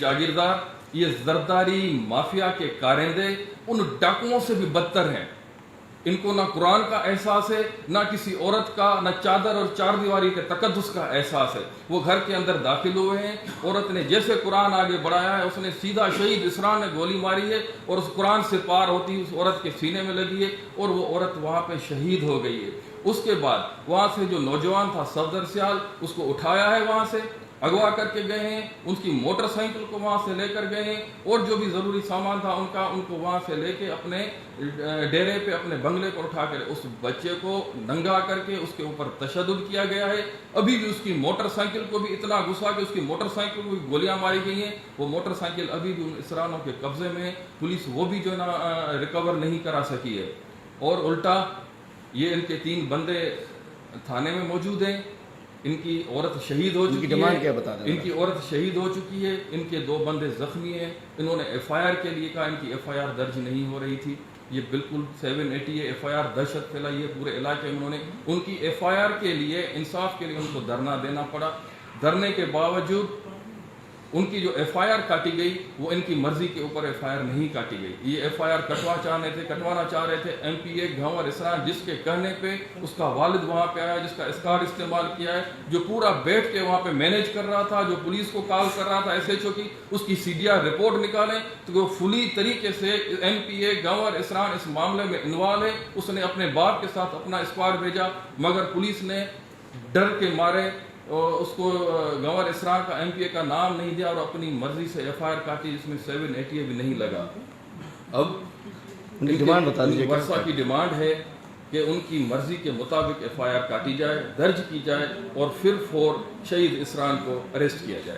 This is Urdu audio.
جاگیردار یہ زرداری مافیا کے کارندے، ان ڈاکوؤں سے بھی بدتر ہیں۔ ان کو نہ قرآن کا احساس ہے، نہ کسی عورت کا، نہ چادر اور چار دیواری کے تقدس کا احساس ہے۔ وہ گھر کے اندر داخل ہوئے ہیں۔ عورت نے جیسے قرآن آگے بڑھایا ہے، اس نے سیدھا شہید اسران نے گولی ماری ہے اور اس قرآن سے پار ہوتی اس عورت کے سینے میں لگی ہے اور وہ عورت وہاں پہ شہید ہو گئی ہے۔ اس کے بعد وہاں سے جو نوجوان تھا، صفدر سیال، اس کو اٹھایا ہے وہاں سے۔ اگوا کر کے گئے ہیں، ان کی موٹر سائیکل کو وہاں سے لے کر گئے ہیں، اور جو بھی ضروری سامان تھا ان کا، ان کو وہاں سے لے کے اپنے ڈیرے پہ اپنے بنگلے پر اٹھا کر اس بچے کو ننگا کر کے اس کے اوپر تشدد کیا گیا ہے۔ ابھی بھی اس کی موٹر سائیکل کو بھی اتنا گسا کہ اس کی موٹر سائیکل کو بھی گولیاں ماری گئی ہیں۔ وہ موٹر سائیکل ابھی بھی ان اسرانوں کے قبضے میں پولیس وہ بھی جو ہے نا ریکور نہیں کرا سکی ہے۔ اور الٹا یہ ان کے تین بندے تھانے میں موجود ہیں۔ ان کی عورت شہید ہو چکی ہے کیا بتا ان کی عورت شہید ہو چکی ہے ان کے دو بندے زخمی ہیں انہوں نے ایف آئی آر کے لیے کہا ان کی ایف آئی آر درج نہیں ہو رہی تھی۔ یہ بالکل سیون ایٹی ہے ایف آئی آر دہشت پھیلائی ہے پورے علاقے میں انہوں نے ان کی ایف آئی آر کے لیے انصاف کے لیے ان کو دھرنا دینا پڑا۔ دھرنے کے باوجود ان کی جو ایف آئی آر کاٹی گئی، وہ ان کی مرضی کے اوپر ایف آئی آر نہیں کاٹی گئی۔ یہ ایف آئی آر کٹوا چاہنے تھے، کٹوانا چاہ رہے تھے۔ ایم پی اے گاؤں اسران جس کے کہنے پہ اس کا والد وہاں پہ آیا، جس کا اسکار استعمال کیا ہے، جو پورا بیٹھ کے وہاں پہ مینیج کر رہا تھا، جو پولیس کو کال کر رہا تھا ایس ایچ او کی، اس کی سی ڈی آر رپورٹ نکالیں تو وہ فلی طریقے سے ایم پی اے گاؤں اسران اس معاملے میں انوال ہے۔ اس نے اپنے باپ کے ساتھ اپنا اسکواڈ بھیجا، مگر پولیس نے ڈر کے مارے۔ اس کو گور اسرا کا ایم پی اے کا نام نہیں دیا اور اپنی مرضی سے ایف آئی آر کاٹی جس میں سیون ایٹی اے بھی نہیں لگا۔ اب کی ڈیمانڈ ورثہ کی ڈیمانڈ ہے کہ ان کی مرضی کے مطابق ایف آئی آر کاٹی جائے درج کی جائے اور پھر فور شہید اسران کو اریسٹ کیا جائے۔